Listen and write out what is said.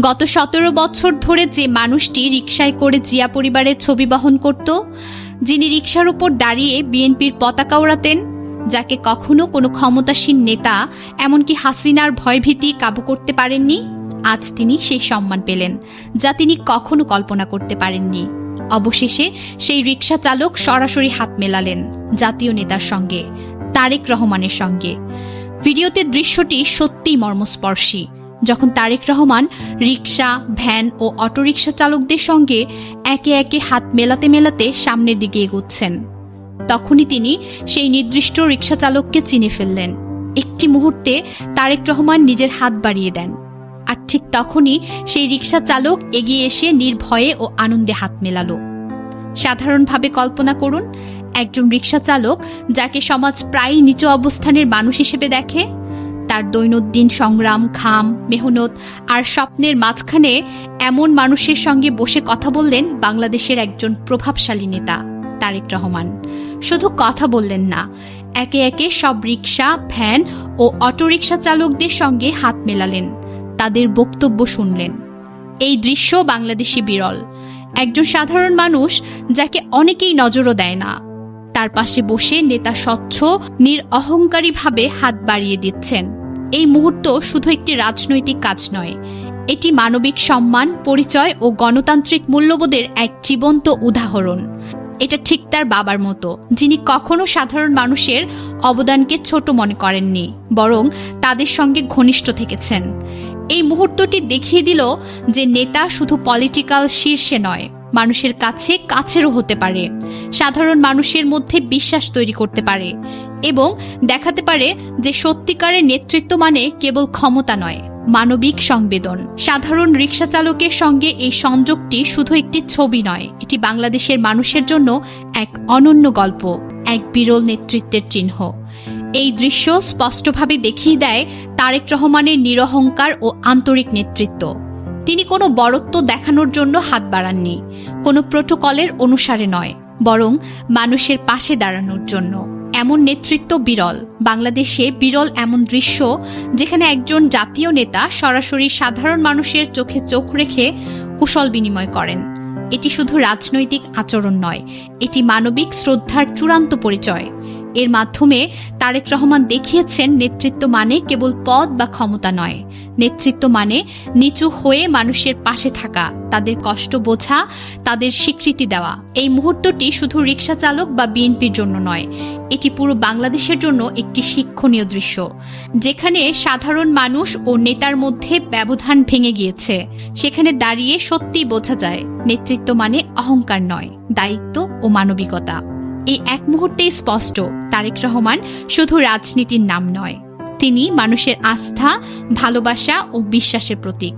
গত সতেরো বছর ধরে যে মানুষটি রিকশায় করে জিয়া পরিবারের ছবি বহন করত, যিনি রিকশার উপর দাঁড়িয়ে বিএনপির পতাকা ওড়াতেন, যাকে কখনো কোনো ক্ষমতাসীন নেতা, এমনকি হাসিনার ভয়ভীতি কাবু করতে পারেননি, আজ তিনি সেই সম্মান পেলেন, যা তিনি কখনো কল্পনা করতে পারেননি। অবশেষে সেই রিকশা চালক সরাসরি হাত মেলালেন জাতীয় নেতার সঙ্গে, তারেক রহমানের সঙ্গে। ভিডিওতে দৃশ্যটি সত্যিই মর্মস্পর্শী। যখন তারেক রহমান রিকশা, ভ্যান ও অটোরিকশা চালকদের সঙ্গে একে একে হাত মেলাতে মেলাতে সামনের দিকে এগোচ্ছেন, তখনই তিনি সেই নির্দিষ্ট রিকশা চালককে চিনে ফেললেন। একটি মুহূর্তে তারেক রহমান নিজের হাত বাড়িয়ে দেন আর ঠিক তখনই সেই রিকশা চালক এগিয়ে এসে নির্ভয়ে ও আনন্দে হাত মেলালো। সাধারণভাবে কল্পনা করুন, একজন রিকশা চালক যাকে সমাজ প্রায়ই নিচু অবস্থানের মানুষ হিসেবে দেখে তার দৈনন্দিন সংগ্রাম, খাম, মেহনত আর স্বপ্নের মাঝখানে এমন মানুষের সঙ্গে বসে কথা বললেন বাংলাদেশের একজন প্রভাবশালী নেতা, তারেক রহমান। শুধু কথা বললেন না, একে একে সব রিক্সা, ভ্যান ও অটোরিকশা চালকদের সঙ্গে হাত মেলালেন, তাদের বক্তব্য শুনলেন। এই দৃশ্য বাংলাদেশে বিরল। একজন সাধারণ মানুষ যাকে অনেকেই নজরও দেয় না। তার পাশে বসে নেতা স্বচ্ছ নিরঅহংকারীভাবে হাত বাড়িয়ে দিচ্ছেন। এই মুহূর্ত শুধু একটি রাজনৈতিক কাজ নয়। এটি মানবিক সম্মান, পরিচয় ও গণতান্ত্রিক মূল্যবোধের এক জীবন্ত উদাহরণ। এটা ঠিক তার বাবার মতো, যিনি কখনো সাধারণ মানুষের অবদানকে ছোট মনে করেননি, বরং তাদের সঙ্গে ঘনিষ্ঠ থেকেছেন। এই মুহূর্তটি দেখিয়ে দিল যে নেতা শুধু পলিটিক্যাল শীর্ষে নয়, মানুষের কাছে কাছেরও হতে পারে। সাধারণ মানুষের মধ্যে বিশ্বাস তৈরি করতে পারে। এবং দেখাতে পারে যে সত্যিকারের নেতৃত্ব মানে কেবল ক্ষমতা নয়, মানবিক সংবেদন। সাধারণ রিক্সা চালকের সঙ্গে এই সংযোগটি শুধু একটি ছবি নয়, এটি বাংলাদেশের মানুষের জন্য এক অনন্য গল্প, এক বিরল নেতৃত্বের চিহ্ন। এই দৃশ্য স্পষ্টভাবে দেখিয়ে দেয় তারেক রহমানের নিরহংকার ও আন্তরিক নেতৃত্ব। তিনি কোনো বড়ত্ব দেখানোর জন্য হাত বাড়াননি, কোনো প্রোটোকলের অনুসারে নয়, বরং মানুষের পাশে দাঁড়ানোর জন্য। এমন নেতৃত্ব বিরল। বাংলাদেশে বিরল এমন দৃশ্য যেখানে একজন জাতীয় নেতা সরাসরি সাধারণ মানুষের চোখে চোখ রেখে কুশল বিনিময় করেন। এটি শুধু রাজনৈতিক আচরণ নয়, এটি মানবিক শ্রদ্ধার চূড়ান্ত পরিচয়। এর মাধ্যমে তারেক রহমান দেখিয়েছেন নেতৃত্ব মানে কেবল পদ বা ক্ষমতা নয়। নেতৃত্ব মানে নিচু হয়ে মানুষের পাশে থাকা, তাদের কষ্ট বোঝা, তাদের স্বীকৃতি দেওয়া। এই মুহূর্তটি শুধু রিক্সা চালক বা বিএনপির জন্য নয়, এটি পুরো বাংলাদেশের জন্য একটি শিক্ষণীয় দৃশ্য, যেখানে সাধারণ মানুষ ও নেতার মধ্যে ব্যবধান ভেঙে গিয়েছে। সেখানে দাঁড়িয়ে সত্যি বোঝা যায়, নেতৃত্ব মানে অহংকার নয়, দায়িত্ব ও মানবিকতা। এই এক মুহূর্তেই স্পষ্ট, তারেক রহমান শুধু রাজনীতির নাম নয়। তিনি মানুষের আস্থা, ভালোবাসা ও বিশ্বাসের প্রতীক।